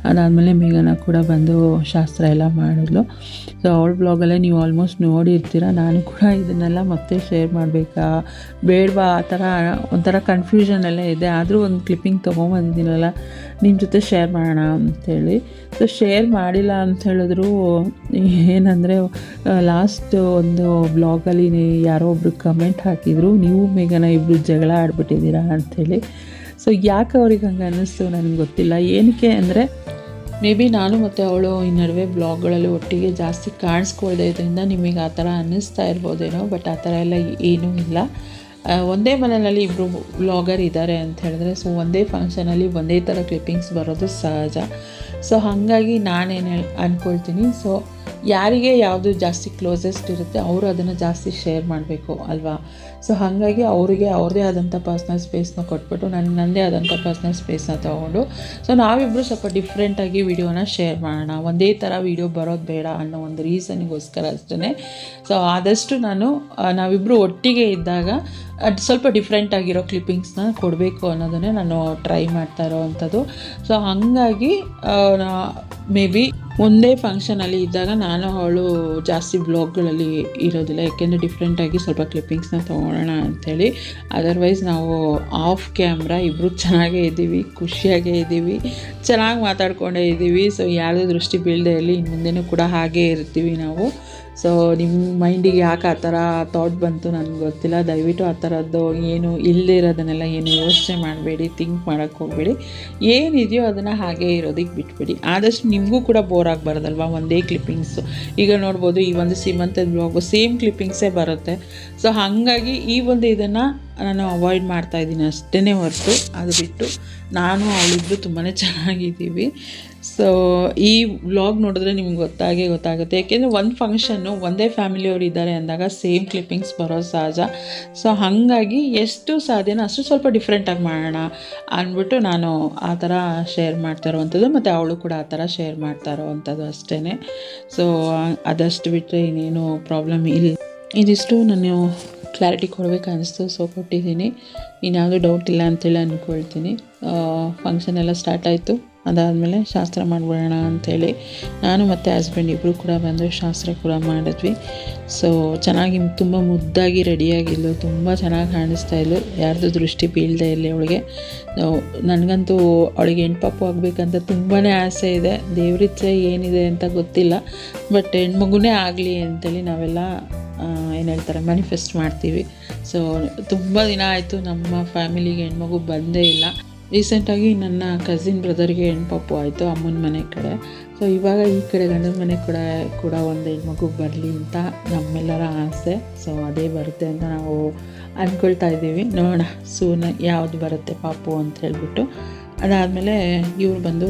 ಅದಾದಮೇಲೆ ಮೇಘನ ಕೂಡ ಬಂದು ಶಾಸ್ತ್ರ ಎಲ್ಲ ಮಾಡಿದ್ಲು. ಸೊ ಅವಳ ಬ್ಲಾಗಲ್ಲೇ ನೀವು ಆಲ್ಮೋಸ್ಟ್ ನೋಡಿರ್ತೀರ. ನಾನು ಕೂಡ ಇದನ್ನೆಲ್ಲ ಮತ್ತೆ ಶೇರ್ ಮಾಡಬೇಕಾ? ಬೇಡವಾ? ಆ ಥರ, ಒಂಥರ ಕನ್ಫ್ಯೂಷನ್ ಎಲ್ಲ ಇದೆ. ಆದರೂ ಒಂದು ಕ್ಲಿಪ್ಪಿಂಗ್ ತೊಗೊಂಬಂದಿದ್ದೀನಲ್ಲ ನಿಮ್ಮ ಜೊತೆ ಶೇರ್ ಮಾಡೋಣ ಅಂಥೇಳಿ ಸೊ ಶೇರ್ ಮಾಡಿಲ್ಲ ಅಂತ ಹೇಳಿದ್ರು. ಏನಂದರೆ ಲಾಸ್ಟ್ ಒಂದು ಬ್ಲಾಗಲ್ಲಿ ಯಾರೋ ಒಬ್ರು ಕಮೆಂಟ್ ಹಾಕಿದರು. ನೀವು ಮೇಘನ ಇಬ್ಬರು ಜಗಳ ಆಡ್ಬಿಟ್ಟಿದ್ದೀರಾ ಅಂಥೇಳಿ ಸೊ ಯಾಕೆ ಅವ್ರಿಗೆ ಹಂಗೆ ಅನ್ನಿಸ್ತು ನನಗೆ ಗೊತ್ತಿಲ್ಲ. ಏನಕ್ಕೆ ಅಂದರೆ, ಮೇ ಬಿ ನಾನು ಮತ್ತು ಅವಳು ಈ ನಡುವೆ ಬ್ಲಾಗ್ಗಳಲ್ಲಿ ಒಟ್ಟಿಗೆ ಜಾಸ್ತಿ ಕಾಣಿಸ್ಕೊಳ್ದೇ ಇದರಿಂದ ನಿಮಗೆ ಆ ಥರ ಅನ್ನಿಸ್ತಾ ಇರ್ಬೋದೇನೋ ಬಟ್ ಆ ಥರ ಎಲ್ಲ ಏನೂ ಇಲ್ಲ. ಒಂದೇ ಮನೆಯಲ್ಲಿ ಇಬ್ಬರು ಬ್ಲಾಗರ್ ಇದ್ದಾರೆ ಅಂತ ಹೇಳಿದ್ರೆ ಸೊ ಒಂದೇ ಫಂಕ್ಷನಲ್ಲಿ ಒಂದೇ ಥರ ಕ್ಲಿಪ್ಪಿಂಗ್ಸ್ ಬರೋದು ಸಹಜ. ಸೊ ಹಾಗಾಗಿ ನಾನೇನು ಅಂದ್ಕೊಳ್ತೀನಿ ಸೊ ಯಾರಿಗೆ ಯಾವುದು ಜಾಸ್ತಿ ಕ್ಲೋಸೆಸ್ಟ್ ಇರುತ್ತೆ, ಅವರು ಅದನ್ನು ಜಾಸ್ತಿ ಶೇರ್ ಮಾಡಬೇಕು ಅಲ್ವಾ? ಸೊ ಹಾಗಾಗಿ ಅವರಿಗೆ ಅವ್ರದೇ ಆದಂಥ ಪರ್ಸ್ನಲ್ ಸ್ಪೇಸ್ನ ಕೊಟ್ಬಿಟ್ಟು ನನ್ನ ನನ್ನದೇ ಆದಂಥ ಪರ್ಸ್ನಲ್ ಸ್ಪೇಸ್ನ ತೊಗೊಂಡು. ಸೊ ನಾವಿಬ್ಬರು ಸ್ವಲ್ಪ ಡಿಫ್ರೆಂಟಾಗಿ ವಿಡಿಯೋನ ಶೇರ್ ಮಾಡೋಣ. ಒಂದೇ ಥರ ವಿಡಿಯೋ ಬರೋದು ಬೇಡ ಅನ್ನೋ ಒಂದು ರೀಸನ್ಗೋಸ್ಕರ ಅಷ್ಟೇ ಸೊ ಆದಷ್ಟು ನಾನು ನಾವಿಬ್ಬರು ಒಟ್ಟಿಗೆ ಇದ್ದಾಗ, ಅದು ಸ್ವಲ್ಪ ಡಿಫ್ರೆಂಟ್ ಆಗಿರೋ ಕ್ಲಿಪ್ಪಿಂಗ್ಸ್ನ ಕೊಡಬೇಕು ಅನ್ನೋದನ್ನೇ ನಾನು ಟ್ರೈ ಮಾಡ್ತಾ ಇರೋವಂಥದ್ದು ಸೊ ಹಾಗಾಗಿ ಮೇ ಬಿ ಒಂದೇ ಫಂಕ್ಷನಲ್ಲಿ ಇದ್ದಾಗ ನಾನು ಅವಳು ಜಾಸ್ತಿ ಬ್ಲಾಗ್ಗಳಲ್ಲಿ ಇರೋದಿಲ್ಲ, ಯಾಕೆಂದರೆ ಡಿಫ್ರೆಂಟಾಗಿ ಸ್ವಲ್ಪ ಕ್ಲಿಪ್ಪಿಂಗ್ಸ್ನ ತೊಗೊಳ್ಳೋಣ ಅಂಥೇಳಿ ಅದರ್ವೈಸ್ ನಾವು ಆಫ್ ಕ್ಯಾಮ್ರಾ ಇಬ್ಬರು ಚೆನ್ನಾಗೇ ಇದ್ದೀವಿ, ಖುಷಿಯಾಗೇ ಇದ್ದೀವಿ, ಚೆನ್ನಾಗಿ ಮಾತಾಡ್ಕೊಂಡೇ ಇದ್ದೀವಿ. ಸೊ ಯಾರದೇ ದೃಷ್ಟಿ ಬೀಳದೆ ಇರಲಿ ಇನ್ನು ಮುಂದೆನೂ ಕೂಡ ಹಾಗೇ ಇರ್ತೀವಿ ನಾವು. ಸೊ ನಿಮ್ಮ ಮೈಂಡಿಗೆ ಯಾಕೆ ಆ ಥರ ಥಾಟ್ ಬಂತು ನನಗೆ ಗೊತ್ತಿಲ್ಲ. ದಯವಿಟ್ಟು ಆ ಥರದ್ದು ಏನು ಇಲ್ಲದಿರೋದನ್ನೆಲ್ಲ ಏನು ಯೋಚನೆ ಮಾಡಬೇಡಿ ಥಿಂಕ್ ಮಾಡೋಕ್ಕೆ ಹೋಗಬೇಡಿ. ಏನಿದೆಯೋ ಅದನ್ನು ಹಾಗೇ ಇರೋದಕ್ಕೆ ಬಿಟ್ಬಿಡಿ. ಆದಷ್ಟು ನಿಮಗೂ ಕೂಡ ಬೋರ್ ಆಗಬಾರ್ದಲ್ವಾ? ಒಂದೇ ಕ್ಲಿಪ್ಪಿಂಗ್ಸು ಈಗ ನೋಡ್ಬೋದು, ಈ ಒಂದು ಸೀಮಂತದ ಬ್ಲಾಗು ಸೇಮ್ ಕ್ಲಿಪ್ಪಿಂಗ್ಸೇ ಬರುತ್ತೆ. ಸೊ ಹಾಗಾಗಿ ಈ ಒಂದು ಇದನ್ನು ನಾನು ಅವಾಯ್ಡ್ ಮಾಡ್ತಾ ಇದ್ದೀನಿ ಅಷ್ಟೇ ಹೊರತು. ಅದು ಬಿಟ್ಟು ನಾನು ಅವಳಿಬ್ಬರು ತುಂಬಾ ಚೆನ್ನಾಗಿದ್ದೀವಿ. ಸೊ ಈ ವ್ಲಾಗ್ ನೋಡಿದ್ರೆ ನಿಮ್ಗೆ ಗೊತ್ತಾಗೇ ಗೊತ್ತಾಗುತ್ತೆ. ಯಾಕೆಂದರೆ ಒಂದು ಫಂಕ್ಷನ್ನು ಒಂದೇ ಫ್ಯಾಮಿಲಿಯವರು ಇದ್ದಾರೆ ಅಂದಾಗ ಸೇಮ್ ಕ್ಲಿಪ್ಪಿಂಗ್ಸ್ ಬರೋ ಸಹಜ. ಸೊ ಹಾಗಾಗಿ ಎಷ್ಟು ಸಾಧ್ಯನೋ ಅಷ್ಟು ಸ್ವಲ್ಪ ಡಿಫ್ರೆಂಟಾಗಿ ಮಾಡೋಣ ಅಂದ್ಬಿಟ್ಟು ನಾನು ಆ ಥರ ಶೇರ್ ಮಾಡ್ತಾ ಇರೋವಂಥದ್ದು ಮತ್ತು ಅವಳು ಕೂಡ ಆ ಥರ ಶೇರ್ ಮಾಡ್ತಾ ಇರೋವಂಥದ್ದು ಅಷ್ಟೇ ಸೊ ಅದಷ್ಟು ಬಿಟ್ಟರೆ ಇನ್ನೇನು ಪ್ರಾಬ್ಲಮ್ ಇಲ್ಲ. ಇದಿಷ್ಟು ನಾನು ಕ್ಲಾರಿಟಿ ಕೊಡಬೇಕು ಅನಿಸ್ತು ಸೊ ಕೊಟ್ಟಿದ್ದೀನಿ. ಇನ್ಯಾವುದೂ ಡೌಟ್ ಇಲ್ಲ ಅಂತೇಳಿ ಅಂದ್ಕೊಳ್ತೀನಿ ಫಂಕ್ಷನ್ ಎಲ್ಲ ಸ್ಟಾರ್ಟ್ ಆಯಿತು. ಅದಾದಮೇಲೆ ಶಾಸ್ತ್ರ ಮಾಡಿಬಿಡೋಣ ಅಂಥೇಳಿ ನಾನು ಮತ್ತು ಹಸ್ಬೆಂಡ್ ಇಬ್ಬರು ಕೂಡ ಬಂದು ಶಾಸ್ತ್ರ ಕೂಡ ಮಾಡಿದ್ವಿ. ಸೊ ಚೆನ್ನಾಗಿ ತುಂಬ ಮುದ್ದಾಗಿ ರೆಡಿಯಾಗಿದ್ಲು ತುಂಬ ಚೆನ್ನಾಗಿ ಕಾಣಿಸ್ತಾ ಇದ್ಲು. ಯಾರ್ದು ದೃಷ್ಟಿ ಬೀಳದೆ ಇರಲಿ ಅವಳಿಗೆ. ನನಗಂತೂ ಅವಳಿಗೆ ಹೆಣ್ಪಾಪು ಆಗಬೇಕಂತ ತುಂಬಾ ಆಸೆ ಇದೆ. ದೇವ್ರಿಚ್ಛೆ ಏನಿದೆ ಅಂತ ಗೊತ್ತಿಲ್ಲ. ಬಟ್ ಹೆಣ್ಮಗುನೇ ಆಗಲಿ ಅಂತೇಳಿ ನಾವೆಲ್ಲ ಏನು ಹೇಳ್ತಾರೆ ಮ್ಯಾನಿಫೆಸ್ಟ್ ಮಾಡ್ತೀವಿ. ಸೊ ತುಂಬ ದಿನ ಆಯಿತು ನಮ್ಮ ಫ್ಯಾಮಿಲಿಗೆ ಹೆಣ್ಮಗು ಬಂದೇ ಇಲ್ಲ. ರೀಸೆಂಟಾಗಿ ನನ್ನ ಕಸಿನ್ ಬ್ರದರ್ಗೆ ಹೆಣ್ಪಾಪು ಆಯಿತು, ಅಮ್ಮನ ಮನೆ ಕಡೆ. ಸೊ ಇವಾಗ ಈ ಕಡೆ ಗಂಡನ ಮನೆ ಕೂಡ ಕೂಡ ಒಂದು ಹೆಣ್ಮಗು ಬರಲಿ ಅಂತ ನಮ್ಮೆಲ್ಲರ ಆಸೆ. ಸೊ ಅದೇ ಬರುತ್ತೆ ಅಂತ ನಾವು ಅಂದ್ಕೊಳ್ತಾ ಇದ್ದೀವಿ. ನೋಡೋಣ ಸೂನ ಯಾವುದು ಬರುತ್ತೆ ಪಾಪು ಅಂತ ಹೇಳ್ಬಿಟ್ಟು. ಅದಾದಮೇಲೆ ಇವ್ರು ಬಂದು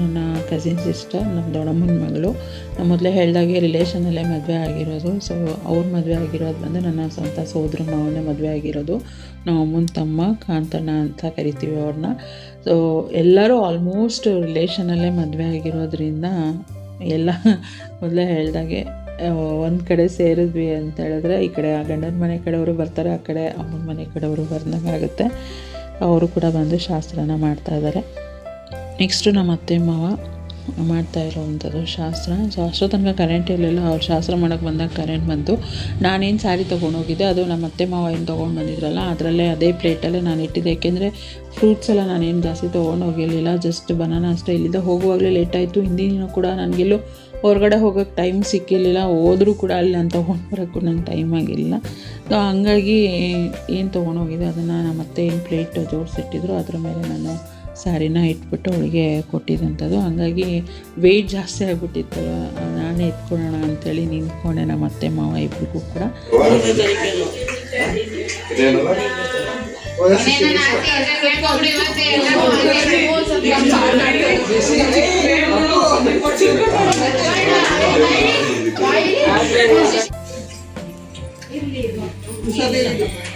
ನನ್ನ ಕಸಿನ್ ಸಿಸ್ಟರ್ ನಮ್ಮ ದೊಡ್ಡಮ್ಮನ ಮಗಳು. ನಾನು ಮೊದಲೇ ಹೇಳಿದಾಗೆ ರಿಲೇಷನಲ್ಲೇ ಮದುವೆ ಆಗಿರೋದು. ಸೊ ಅವ್ರ ಮದುವೆ ಆಗಿರೋದು ಬಂದು ನನ್ನ ಸ್ವಂತ ಸೋದರ ಮಾವನೇ ಮದುವೆ ಆಗಿರೋದು. ನಮ್ಮ ಅಮ್ಮನ ತಮ್ಮ, ಕಾಂತಣ್ಣ ಅಂತ ಕರಿತೀವಿ ಅವ್ರನ್ನ ಸೊ ಎಲ್ಲರೂ ಆಲ್ಮೋಸ್ಟ್ ರಿಲೇಷನಲ್ಲೇ ಮದುವೆ ಆಗಿರೋದ್ರಿಂದ ಎಲ್ಲ *laughs* ಮೊದಲೇ ಹೇಳಿದಾಗೆ ಒಂದು ಕಡೆ ಸೇರಿದ್ವಿ ಅಂತ ಹೇಳಿದ್ರೆ ಈ ಕಡೆ ಆ ಗಂಡನ ಮನೆ ಕಡೆಯವರು ಬರ್ತಾರೆ, ಆ ಕಡೆ ಅಮ್ಮನ ಮನೆ ಕಡೆಯವರು ಬಂದಂಗಾಗುತ್ತೆ ಅವರು ಕೂಡ ಬಂದು ಶಾಸ್ತ್ರನ ಮಾಡ್ತಾ ಇದ್ದಾರೆ ನೆಕ್ಸ್ಟು ನಮ್ಮ ಅತ್ತೆ ಮಾವ ಮಾಡ್ತಾ ಇರೋವಂಥದ್ದು ಶಾಸ್ತ್ರ. ಸೊ ಅಷ್ಟೋ ತನಕ ಕರೆಂಟ್ ಇರಲಿಲ್ಲ ಅವ್ರು ಶಾಸ್ತ್ರ ಮಾಡೋಕ್ಕೆ ಬಂದಾಗ ಕರೆಂಟ್ ಬಂತು. ನಾನೇನು ಸ್ಯಾರಿ ತೊಗೊಂಡೋಗಿದ್ದೆ, ಅದು ನಮ್ಮ ಅತ್ತೆ ಮಾವ ಏನು ತೊಗೊಂಡು ಬಂದಿದ್ರಲ್ಲ, ಅದರಲ್ಲೇ ಅದೇ ಪ್ಲೇಟಲ್ಲೇ ನಾನು ಇಟ್ಟಿದ್ದೆ. ಯಾಕೆಂದರೆ ಫ್ರೂಟ್ಸ್ ಎಲ್ಲ ನಾನೇನು ಜಾಸ್ತಿ ತೊಗೊಂಡು ಹೋಗಿರಲಿಲ್ಲ ಜಸ್ಟ್ ಬನಾನ ಅಷ್ಟೇ. ಇಲ್ಲಿಂದ ಹೋಗುವಾಗಲೇ ಲೇಟ್ ಆಯಿತು. ಹಿಂದಿನ ಕೂಡ ನನಗೆಲ್ಲೂ ಹೊರಗಡೆ ಹೋಗೋಕ್ಕೆ ಟೈಮ್ ಸಿಕ್ಕಿರಲಿಲ್ಲ. ಹೋದರೂ ಕೂಡ ಅಲ್ಲಿ ನಾನು ತೊಗೊಂಡು ಬರೋಕ್ಕೂ ನಂಗೆ ಟೈಮ್ ಆಗಿರಲಿಲ್ಲ. ಸೊ ಹಂಗಾಗಿ ಏನು ತೊಗೊಂಡೋಗಿದ್ದೆ ಅದನ್ನು ನಮ್ಮ ಅತ್ತೆ ಏನು ಪ್ಲೇಟ್ ಜೋಡಿಸಿಟ್ಟಿದ್ರು, ಅದ್ರ ಮೇಲೆ ನಾನು ಸ್ಯಾರಿನ ಇಟ್ಬಿಟ್ಟು ಅವಳಿಗೆ ಕೊಟ್ಟಿದ್ದಂಥದ್ದು. ಹಾಗಾಗಿ ವೆಯ್ಟ್ ಜಾಸ್ತಿ ಆಗಿಬಿಟ್ಟಿತ್ತು. ನಾನೇ ಎತ್ಕೊಳ್ಳೋಣ ಅಂತೇಳಿ ನಿಂತ್ಕೊಂಡೆ ನಮ್ಮ ಅತ್ತೆ ಮಾವ ಇಬ್ಬರಿಗೂ ಕೂಡ.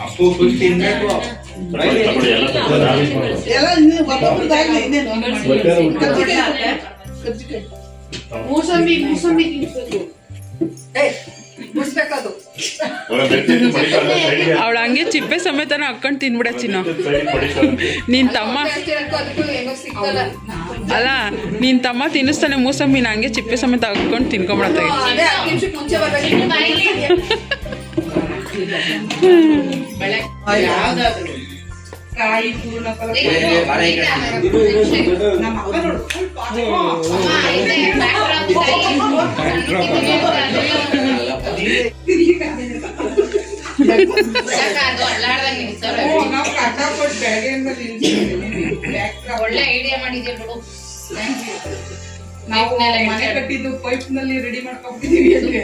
ಅಪ್ಪು ಎಲ್ಲ ಅವಳು ಹಂಗೆ ಚಿಪ್ಪೆ ಸಮೇತನ ಹಾಕೊಂಡು ತಿನ್ಬಿಡ ಚಿನ್ನ. ನಿನ್ ತಮ್ಮ ಅಲ್ಲ, ನಿನ್ ತಮ್ಮ ತಿನ್ನಿಸ್ತಾನೆ ಮೂಸಂಬಿನ ಹಂಗೆ ಚಿಪ್ಪೆ ಸಮೇತ ಹಾಕೊಂಡು ತಿನ್ಕೊಂಬಿಡತ್ತೆ. ಯಾವ್ದಾದ್ರು ಕಾಯಿ ಪೂರ್ಣ ಫಲ ನಮ್ಮ ಅಪ್ಪ ನೋಡು ಓ, ನಾವು ಕಷ್ಟಪಟ್ಟು ಬೆಳಗ್ಗೆಯಿಂದ ನಿಲ್ಸಿದ್ದೀವಿ. ಬ್ಯಾಗ್ ಒಳ್ಳೆ ಐಡಿಯಾ ಮಾಡಿದ್ಯಾ ಬಿಡು Thank you. ನಾವು ಮನೆ ಕಟ್ಟಿದ್ದು ಪೈಪ್ನಲ್ಲಿ ರೆಡಿ ಮಾಡ್ಕೊಂಡ್ಬಿಟ್ಟಿದೀವಿ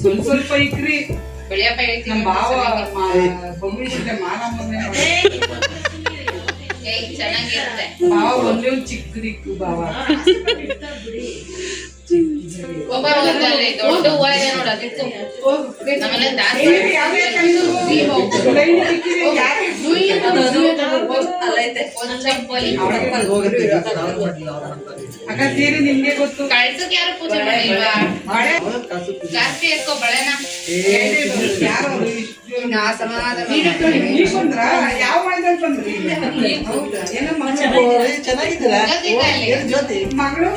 ಸ್ವಲ್ಪ ಸ್ವಲ್ಪ ಇಕ್ರಿ ಬೆಳೆಯಪ್ಪ ಹೇಳ್ತೀನಿ ನಮ್ ಭಾವ ಬೊಮ್ಮಿ ಜೊತೆ ಮಾನಮ್ಮನೆ ಏಯ್ ಚೆನ್ನಾಗಿರುತ್ತೆ ಭಾವ ಒಂದೇ ಒಂದ್ ಚಿಕ್ಕದಿಕ್ಕು ಭಾವ ಒಬ್ಬ ಹೋಗ್ತಾನೆ ದೊಡ್ಡ ಹೂವ ಅಕ್ಕ ಸೀರೆ ನಿಮ್ಗೆ ಗೊತ್ತು ಕಳ್ಸಕ್ ಯಾರು ಪೂಜೆ ಮಾಡಿಲ್ವಾ ಜಾಸ್ತಿ ಎತ್ಕೋ ಬಳೆನ ಯಾರು ಯಾವ ಬಂದ್ರಿ ಮಗಳು ಚೆನ್ನಾಗಿದ್ದೀರಾ ಗೊತ್ತಿಲ್ಲ ಇಲ್ಲಿ. ಮಗಳು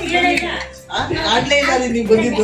ನೀವು ಬಂದಿದ್ದು.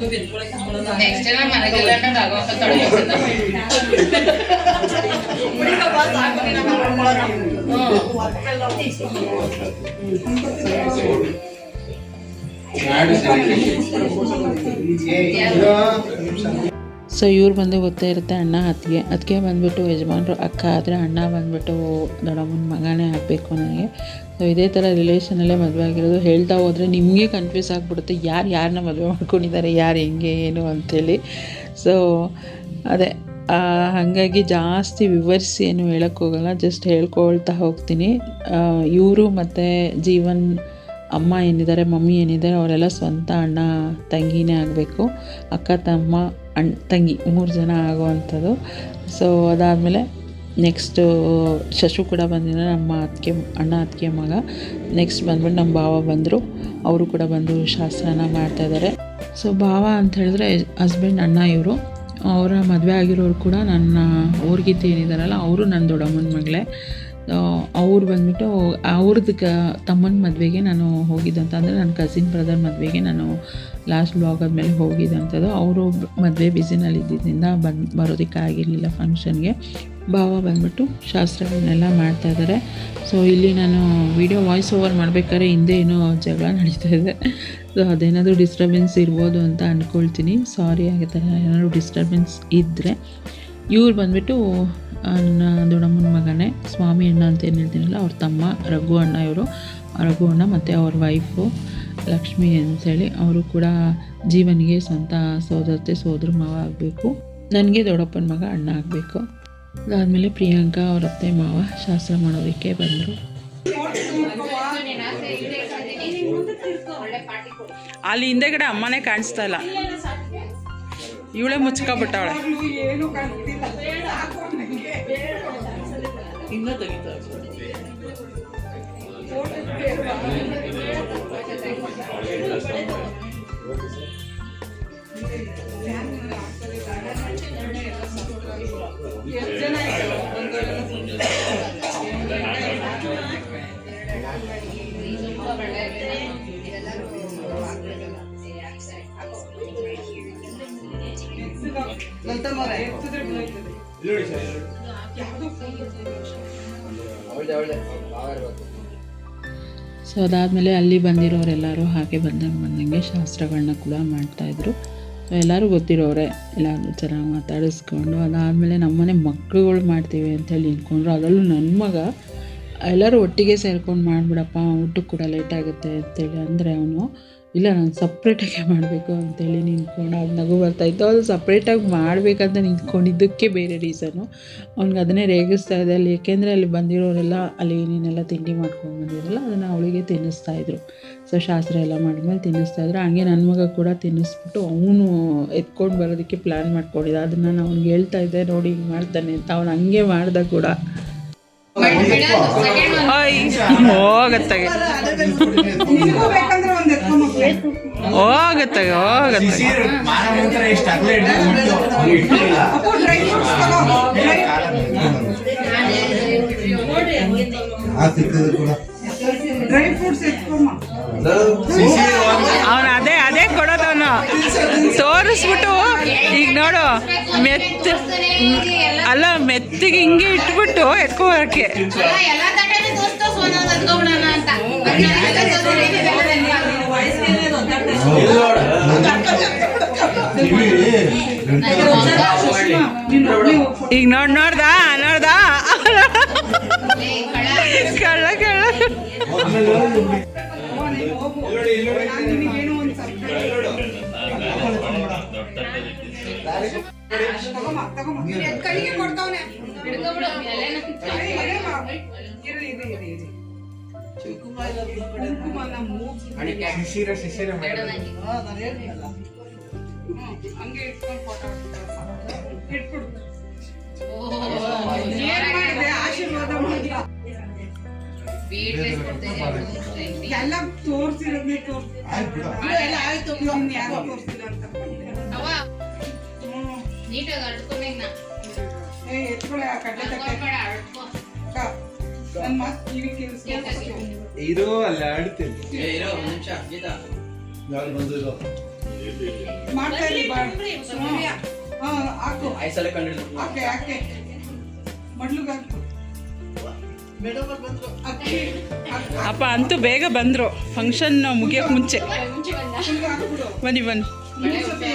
ಕೈಗೆ ಎಲ್ಲಿ ಜೋಡಿ ಬಂದಿದ್ದ ನೆಕ್ಸ್ಟ್ ಟೈಮ್ ಮನೆಗೆಲ್ಲ ಆಗೋಕ ತೊಡಗಿರ್ತದ ಸೊ ಇವ್ರು ಬಂದು ಗೊತ್ತೇ ಇರುತ್ತೆ ಅಣ್ಣ ಅತ್ತಿಗೆ ಅದಕ್ಕೆ ಬಂದುಬಿಟ್ಟು ಯಜಮಾನ್ರು ಅಕ್ಕ ಆದರೆ ಅಣ್ಣ ಬಂದುಬಿಟ್ಟು ದೊಡ್ಡಮ್ಮನ ಮಗನೇ ಆಗಬೇಕು ನನಗೆ ಸೊ ಇದೇ ಥರ ರಿಲೇಷನಲ್ಲೇ ಮದುವೆ ಆಗಿರೋದು, ಹೇಳ್ತಾ ಹೋದರೆ ನಿಮಗೆ ಕನ್ಫ್ಯೂಸ್ ಆಗಿಬಿಡುತ್ತೆ, ಯಾರು ಯಾರನ್ನ ಮದುವೆ ಮಾಡ್ಕೊಂಡಿದ್ದಾರೆ, ಯಾರು ಹೆಂಗೆ, ಏನು ಅಂಥೇಳಿ ಸೊ ಅದೇ ಹಾಗಾಗಿ ಜಾಸ್ತಿ ವಿವರಿಸಿ ಏನು ಹೇಳೋಕ್ಕೋಗಲ್ಲ ಹೋಗಲ್ಲ ಜಸ್ಟ್ ಹೇಳ್ಕೊಳ್ತಾ ಹೋಗ್ತೀನಿ. ಇವರು ಮತ್ತು ಜೀವನ್ ಅಮ್ಮ ಏನಿದ್ದಾರೆ, ಮಮ್ಮಿ ಏನಿದ್ದಾರೆ, ಅವರೆಲ್ಲ ಸ್ವಂತ ಅಣ್ಣ ತಂಗಿನೇ ಆಗಬೇಕು. ಅಕ್ಕ ತಮ್ಮ ಅಣ್ಣ ತಂಗಿ, ಮೂರು ಜನ ಆಗುವಂಥದ್ದು. ಸೊ ಅದಾದಮೇಲೆ ನೆಕ್ಸ್ಟು ಶಶು ಕೂಡ ಬಂದಿದ್ದ, ನಮ್ಮ ಅತ್ತಿಗೆ, ಅಣ್ಣ ಅತ್ತಿಗೆ ಮಗ. ನೆಕ್ಸ್ಟ್ ಬಂದ್ಬಿಟ್ಟು ನಮ್ಮ ಭಾವ ಬಂದರು. ಅವರು ಕೂಡ ಬಂದು ಶಾಸ್ತ್ರನ ಮಾಡ್ತಾಯಿದ್ದಾರೆ ಸೊ ಭಾವ ಅಂತ ಹೇಳಿದ್ರೆ ಹಸ್ಬೆಂಡ್ ಅಣ್ಣ ಇವರು. ಅವರ ಮದುವೆ ಆಗಿರೋರು ಕೂಡ ನನ್ನ ಊರ್ಗೀತೆ ಏನಿದಾರಲ್ಲ, ಅವರು ನನ್ನ ದೊಡ್ಡಮ್ಮನ ಮಗಳೇ. ಅವ್ರು ಬಂದ್ಬಿಟ್ಟು ಅವ್ರದ್ದು ಕ, ತಮ್ಮನ ಮದುವೆಗೆ ನಾನು ಹೋಗಿದ್ದಂತ ಅಂದರೆ, ನನ್ನ ಕಸಿನ್ ಬ್ರದರ್ ಮದುವೆಗೆ ನಾನು ಲಾಸ್ಟ್ ಬ್ಲಾಗ್ ಆದಮೇಲೆ ಹೋಗಿದ್ದಂಥದ್ದು ಅವರು ಮದುವೆ ಬ್ಯುಸಿನಲ್ಲಿ ಇದ್ದಿದ್ದರಿಂದ ಬಂದು ಬರೋದಕ್ಕೆ ಆಗಿರಲಿಲ್ಲ ಫಂಕ್ಷನ್ಗೆ ಭಾವ ಬಂದ್ಬಿಟ್ಟು ಶಾಸ್ತ್ರಗಳನ್ನೆಲ್ಲ ಮಾಡ್ತಾಯಿದ್ದಾರೆ ಸೊ ಇಲ್ಲಿ ನಾನು ವಿಡಿಯೋ ವಾಯ್ಸ್ ಓವರ್ ಮಾಡಬೇಕಾದ್ರೆ ಹಿಂದೆ ಏನೋ ಜಗಳ ನಡೀತಾ ಇದೆ. ಸೊ ಅದೇನಾದರೂ ಡಿಸ್ಟರ್ಬೆನ್ಸ್ ಇರ್ಬೋದು ಅಂತ ಅಂದ್ಕೊಳ್ತೀನಿ ಸಾರಿ ಆಗಿದೆ ಏನಾದರೂ ಡಿಸ್ಟರ್ಬೆನ್ಸ್ ಇದ್ದರೆ ಇವ್ರು ಬಂದ್ಬಿಟ್ಟು ನನ್ನ ದೊಡ್ಡಮ್ಮನ ಮಗನೇ, ಸ್ವಾಮಿ ಅಣ್ಣ ಅಂತ ಏನು ಹೇಳ್ತೀನಲ್ಲ, ಅವ್ರ ತಮ್ಮ, ರಘು ಅಣ್ಣ ಇವರು. ರಘು ಅಣ್ಣ ಮತ್ತು ಅವ್ರ ವೈಫು ಲಕ್ಷ್ಮಿ ಅಂತೇಳಿ ಅವರು ಕೂಡ ಜೀವನಿಗೆ ಸ್ವಂತ ಸೋದರತೆ, ಸೋದರ ಮಗ ಆಗಬೇಕು. ನನಗೆ ದೊಡ್ಡಪ್ಪನ ಮಗ ಅಣ್ಣ ಆಗಬೇಕು. ಅದಾದಮೇಲೆ ಪ್ರಿಯಾಂಕಾ ಅವ್ರ ಅತ್ತೆ ಮಾವ ಶಾಸ್ತ್ರ ಮಾಡೋದಕ್ಕೆ ಬಂದರು. ಅಲ್ಲಿ ಹಿಂದೆಗಡೆ ಅಮ್ಮನೇ ಕಾಣಿಸ್ತಾ ಇಲ್ಲ. ಇವಳೇ ಮುಚ್ಕೊಬಿಟ್ಟವಳೆ ಏನು ಕಾಣ್ತಿಲ್ಲ ಇನ್ನೂ ತೆಗಿತಾ ಸೊ ಅದಾದಮೇಲೆ ಅಲ್ಲಿ ಬಂದಿರೋರೆಲ್ಲರೂ ಹಾಗೆ ಬಂದಂಗೆ ಬಂದಂಗೆ ಶಾಸ್ತ್ರಗಳನ್ನ ಕೂಡ ಮಾಡ್ತಾಯಿದ್ರು ಸೊ ಎಲ್ಲರೂ ಗೊತ್ತಿರೋರೆ ಎಲ್ಲರೂ ಚೆನ್ನಾಗಿ ಮಾತಾಡಿಸ್ಕೊಂಡು ಅದಾದಮೇಲೆ ನಮ್ಮನೆ ಮಕ್ಕಳುಗಳು ಮಾಡ್ತೀವಿ ಅಂತೇಳಿ ನಿಂತ್ಕೊಂಡ್ರು. ಅದರಲ್ಲೂ ನನ್ನ ಮಗ ಎಲ್ಲರೂ ಒಟ್ಟಿಗೆ ಸೇರ್ಕೊಂಡು ಮಾಡಿಬಿಡಪ್ಪ ಊಟಕ್ಕೆ ಕೂಡ ಲೇಟ್ ಆಗುತ್ತೆ ಅಂತೇಳಿ ಅಂದರೆ ಅವನು ಇಲ್ಲ ನಾನು ಸಪ್ರೇಟಾಗೆ ಮಾಡಬೇಕು ಅಂತೇಳಿ ನಿಂತ್ಕೊಂಡು ಅವ್ನು ನಗು ಬರ್ತಾಯಿತ್ತು ಅದು ಸಪ್ರೇಟಾಗಿ ಮಾಡಬೇಕಂತ ನಿಂತ್ಕೊಂಡಿದ್ದಕ್ಕೆ ಬೇರೆ ರೀಸನು ಅವ್ನಿಗೆ ಅದನ್ನೇ ರೇಗಿಸ್ತಾ ಇದ್ದೆ ಅಲ್ಲಿ ಏಕೆಂದರೆ ಅಲ್ಲಿ ಬಂದಿರೋರೆಲ್ಲ ಅಲ್ಲಿ ಏನೇನೆಲ್ಲ ತಿಂಡಿ ಮಾಡ್ಕೊಂಡು ಬಂದಿರಲ್ಲ ಅದನ್ನು ಅವಳಿಗೆ ತಿನ್ನಿಸ್ತಾ ಇದ್ರು ಸೊ ಶಾಸ್ತ್ರ ಎಲ್ಲ ಮಾಡಿದ್ಮೇಲೆ ತಿನ್ನಿಸ್ತಾ ಇದ್ರು ಹಂಗೆ ನನ್ನ ಮಗ ಕೂಡ ತಿನ್ನಿಸ್ಬಿಟ್ಟು ಅವನು ಎತ್ಕೊಂಡು ಬರೋದಕ್ಕೆ ಪ್ಲ್ಯಾನ್ ಮಾಡ್ಕೊಂಡಿದ್ದ ಅದನ್ನು ನಾನು ಅವ್ನಿಗೆ ಹೇಳ್ತಾ ಇದ್ದೆ ನೋಡಿ ಹಿಂಗೆ ಮಾಡ್ತಾನೆ ಅಂತ ಅವ್ನು ಹಂಗೆ ಮಾಡ್ದ ಕೂಡ ಹೋಗತ್ತಾಗೆ ಫ್ರೂಟ್ಸ್ ಹೋಗುತ್ತೆ ಅವನು ಅದೇ ಅದೇ ಕೊಡೋದವನು ತೋರಿಸ್ಬಿಟ್ಟು ಈಗ ನೋಡು ಮೆತ್ತ ಅಲ್ಲ ಮೆತ್ತಿಗೆ ಹಿಂಗೆ ಇಟ್ಬಿಟ್ಟು ಎತ್ಕೊ ಬರಕ್ಕೆ ಎಲ್ಲ ತಟ್ಟೆನೂ ದೋಸ್ತ ಸೋನಾ ತಂದ್ಕೊಬಿಡೋಣ ಅಂತ. ಈಗ ನೋಡ್ ನೋಡ್ದ ನೋಡ್ದ? ಕಳ್ಳ ಕಳ್ಳ ಇರಲಿ ಇರಲಿ ಕೊಡ್ತಾವನೆ ಶಿಶಿರ ಶಿಶಿರ ಹಂಗೆ ಇಟ್ಕೊಂಡು ಫೋಟೋ ಇಟ್ಬಿಡು. ಆಶೀರ್ವಾದ ಮಾಡಿ ಎಲ್ಲ ತೋರ್ಸಿರೋದ್ನೇ ತೋರ್ಸಿ ಆಯ್ತು ಯಾರು ತೋರ್ಸಿಲ್ಲ ಅಂತ ನೀಟಾಗಿ ಅಡ್ಕೊಂಡೆ ನಾ ಏ ಇರೋ ಮಾಡ್ತಾ ಬಾ. ಹಾ ಹಾಕು. ಹಾಕೆ ಹಾಕೆ. ಹಾಕು ಅಪ್ಪ ಅಂತೂ ಬೇಗ ಬಂದ್ರು. ಫಂಕ್ಷನ್ ಮುಗಿಯೋಕ್ ಮುಂಚೆ. ಬನ್ನಿ ಬನ್ನಿ. ಬನ್ನಿ ಬನ್ನಿ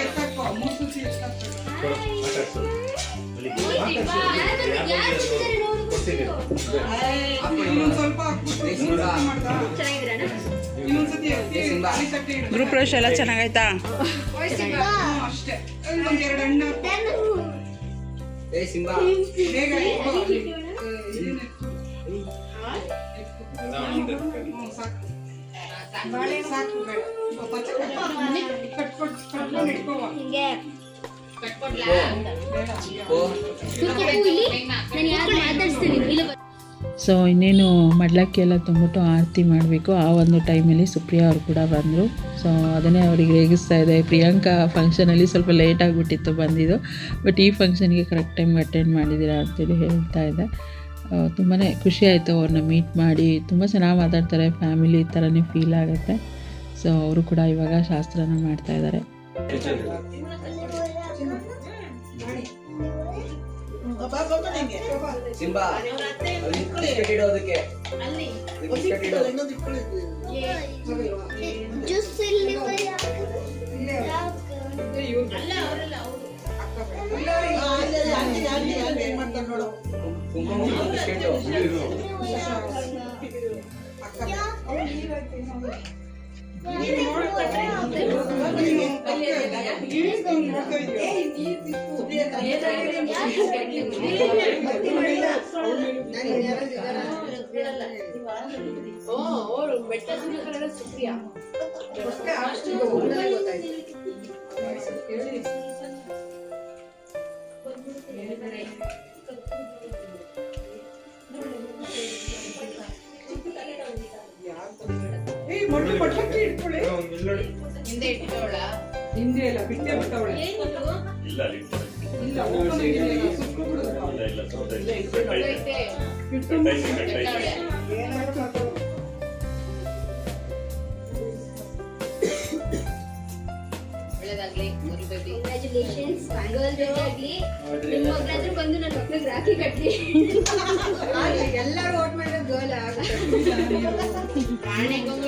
ಮೂರ್ ಇಡು. ಗ್ರೂಪ್ ಪ್ರವೇಶ ಎಲ್ಲ. ಹ್ಮ್, ಸಾಕು. ಸೊ ಇನ್ನೇನು ಮಡ್ಲಕ್ಕಿ ಎಲ್ಲ ತುಂಬಿಟ್ಟು ಆರತಿ ಮಾಡಬೇಕು. ಆ ಒಂದು ಟೈಮಲ್ಲಿ ಸುಪ್ರಿಯಾ ಅವರು ಕೂಡ ಬಂದರು. ಸೊ ಅದನ್ನೇ ಅವರಿಗೆ ರೇಗಿಸ್ತಾ ಇದೆ. ಪ್ರಿಯಾಂಕಾ ಫಂಕ್ಷನಲ್ಲಿ ಸ್ವಲ್ಪ ಲೇಟ್ ಆಗಿಬಿಟ್ಟಿತ್ತು ಬಂದಿದ್ದು. ಬಟ್ ಈ ಫಂಕ್ಷನ್ಗೆ ಕರೆಕ್ಟ್ ಟೈಮ್ಗೆ ಅಟೆಂಡ್ ಮಾಡಿದ್ದೀರಾ ಅಂತೇಳಿ ಹೇಳ್ತಾ ಇದ್ದೆ ತುಂಬಾ ಖುಷಿ ಆಯಿತು ಅವ್ರನ್ನ ಮೀಟ್ ಮಾಡಿ. ತುಂಬ ಚೆನ್ನಾಗಿ ಮಾತಾಡ್ತಾರೆ. ಫ್ಯಾಮಿಲಿ ಥರನೇ ಫೀಲ್ ಆಗುತ್ತೆ. ಸೊ ಅವರು ಕೂಡ ಇವಾಗ ಶಾಸ್ತ್ರನ ಮಾಡ್ತಾ ಇದ್ದಾರೆ. ಸಿಂಬಾ ಬಿಸ್ಕೆಟ್ ಇಡೋದಕ್ಕೆ ಬಿಸ್ಕೆಟ್ ಇಡೋ ಇನ್ನೊಂದು ಇಟ್ಕೊಳ್ಳಿ ಆ, ಅಲ್ಲಿ ಅಲ್ಲಿ ಆಂಟಿ ಆಂಟಿ ಆಂಟಿ ಏನ್ ಮಾಡ್ತಾರೆ ನೋಡು. ಕುಂಕುಮ ಬಿಸ್ಕೆಟ್. *laughs* ಪಟ್ಲಕ್ಕಿ ಇಟ್ಕೊಳ್ಳಿ ಹಿಂದೆ ಇಟ್ಟವಳ? ಹಿಂದೆ ಇಲ್ಲ ಬಿಟ್ಟೆ ಬಿಟ್ಟವಳೆ. ಇಲ್ಲ ಇಲ್ಲ ಬೇಬಿ ಮಗಳಾದ್ರೂ ಬಂದು ನನ್ನ ಮಕ್ಳಿಗೆ ರಾಖಿ ಕಟ್ಲಿ ಎಲ್ಲರೂ ಓಟ್ ಮಾಡಿದ ಗರ್ಲ್ ಪ್ರಾಣಿಗೊಂದು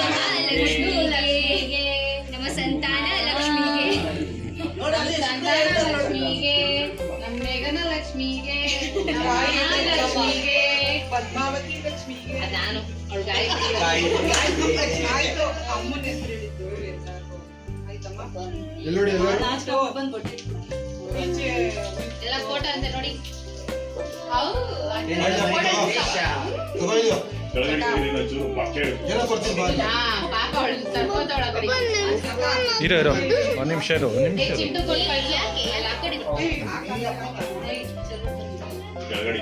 ಎಲ್ಲ ಫೋಟೋ ಅಂತ ನೋಡಿ. ಇರೋ ಇರೋ. ಒಂದು ನಿಮಿಷ ಇರು ಒಂದ್ ನಿಮಿಷ ಕೆಳಗಡೆ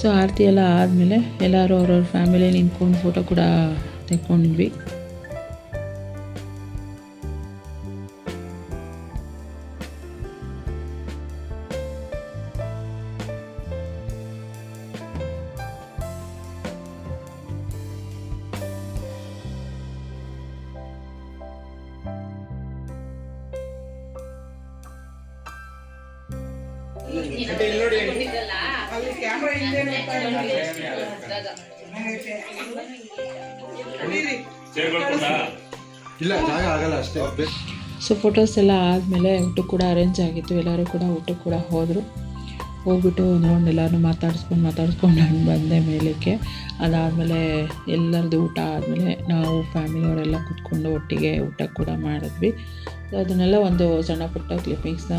ಸೊ ಆರತಿ ಎಲ್ಲ ಆದಮೇಲೆ ಎಲ್ಲರೂ ಅವ್ರವ್ರ ಫ್ಯಾಮಿಲಿ ನಿಂತ್ಕೊಂಡು ಫೋಟೋ ಕೂಡ ತೆಕ್ಕೊಂಡಿದ್ವಿ. ಇಲ್ಲ ಜಾಗ ಆಗಲ್ಲ ಅಷ್ಟೇ ಸೊ ಫೋಟೋಸ್ ಎಲ್ಲ ಆದಮೇಲೆ ಊಟ ಕೂಡ ಅರೇಂಜ್ ಆಗಿತ್ತು. ಎಲ್ಲರೂ ಕೂಡ ಊಟ ಕೂಡ ಹೋದರು. ಹೋಗ್ಬಿಟ್ಟು ನೋಡಿ ಎಲ್ಲರೂ ಮಾತಾಡಿಸ್ಕೊಂಡು ಮಾತಾಡಿಸ್ಕೊಂಡು ನಾನು ಬಂದೆ ಮೇಲಕ್ಕೆ. ಅದಾದಮೇಲೆ ಎಲ್ಲರದ್ದು ಊಟ ಆದಮೇಲೆ ನಾವು ಫ್ಯಾಮಿಲಿಯವರೆಲ್ಲ ಕುತ್ಕೊಂಡು ಒಟ್ಟಿಗೆ ಊಟ ಕೂಡ ಮಾಡಿದ್ವಿ. ಸೊ ಅದನ್ನೆಲ್ಲ ಒಂದು ಸಣ್ಣ ಪುಟ್ಟ ಕ್ಲಿಪ್ಪಿಂಗ್ಸ್ನ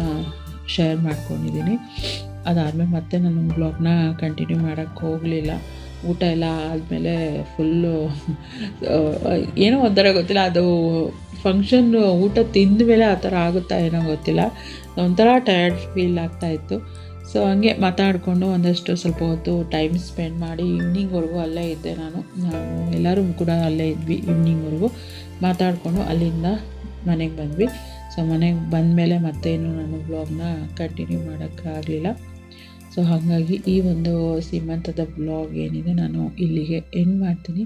ಶೇರ್ ಮಾಡ್ಕೊಂಡಿದ್ದೀನಿ ಅದಾದಮೇಲೆ ಮತ್ತೆ ನಾನು ಬ್ಲಾಗ್ನ ಕಂಟಿನ್ಯೂ ಮಾಡೋಕ್ಕೆ ಹೋಗಲಿಲ್ಲ. ಊಟ ಎಲ್ಲ ಆದಮೇಲೆ ಫುಲ್ಲು *laughs* ಏನೋ ಒಂಥರ ಗೊತ್ತಿಲ್ಲ, ಅದು ಫಂಕ್ಷನ್ ಊಟ ತಿಂದ ಮೇಲೆ ಆ ಥರ ಆಗುತ್ತಾ ಏನೋ ಗೊತ್ತಿಲ್ಲ. ಒಂಥರ ಟಯರ್ಡ್ ಫೀಲ್ ಆಗ್ತಾಯಿತ್ತು ಸೊ ಹಂಗೆ ಮಾತಾಡಿಕೊಂಡು ಒಂದಷ್ಟು ಸ್ವಲ್ಪ ಹೊತ್ತು ಟೈಮ್ ಸ್ಪೆಂಡ್ ಮಾಡಿ ಈವ್ನಿಂಗ್ವರೆಗೂ ಅಲ್ಲೇ ಇದ್ದೆ ನಾನು. ನಾವು ಎಲ್ಲರೂ ಕೂಡ ಅಲ್ಲೇ ಇದ್ವಿ ಈವ್ನಿಂಗ್ವರೆಗೂ ಮಾತಾಡಿಕೊಂಡು ಅಲ್ಲಿಂದ ಮನೆಗೆ ಬಂದ್ವಿ. ಸೊ ಮನೆಗೆ ಬಂದಮೇಲೆ ಮತ್ತೇನು ನಾನು ಬ್ಲಾಗ್ನ ಕಂಟಿನ್ಯೂ ಮಾಡೋಕ್ಕಾಗಲಿಲ್ಲ. ಸೊ ಹಾಗಾಗಿ ಈ ಒಂದು ಸೀಮಂತದ ಬ್ಲಾಗ್ ಏನಿದೆ ನಾನು ಇಲ್ಲಿಗೆ ಎಂಡ್ ಮಾಡ್ತೀನಿ.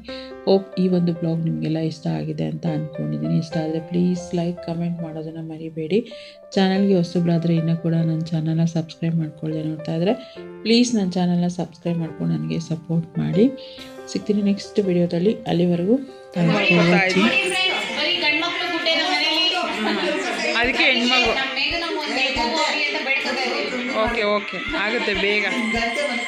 ಹೋಪ್ ಈ ಒಂದು ಬ್ಲಾಗ್ ನಿಮಗೆಲ್ಲ ಇಷ್ಟ ಆಗಿದೆ ಅಂತ ಅಂದ್ಕೊಂಡಿದ್ದೀನಿ ಇಷ್ಟ ಆದರೆ ಪ್ಲೀಸ್ ಲೈಕ್ ಕಮೆಂಟ್ ಮಾಡೋದನ್ನು ಮರಿಬೇಡಿ. ಚಾನಲ್ಗೆ ಹೊಸಬ್ರಾದರೆ ಇನ್ನೂ ಕೂಡ ನನ್ನ ಚಾನಲ್ನ ಸಬ್ಸ್ಕ್ರೈಬ್ ಮಾಡ್ಕೊಳ್ಳದೆ ನೋಡ್ತಾ ಇದ್ದರೆ ಪ್ಲೀಸ್ ನನ್ನ ಚಾನಲ್ನ ಸಬ್ಸ್ಕ್ರೈಬ್ ಮಾಡ್ಕೊಂಡು ನನಗೆ ಸಪೋರ್ಟ್ ಮಾಡಿ. ಸಿಗ್ತೀನಿ ನೆಕ್ಸ್ಟ್ ವಿಡಿಯೋದಲ್ಲಿ ಅಲ್ಲಿವರೆಗೂ thanks for watching okay okay ಆಗುತ್ತೆ ಬೇಗ ಗಂಟೆ ಮನೆ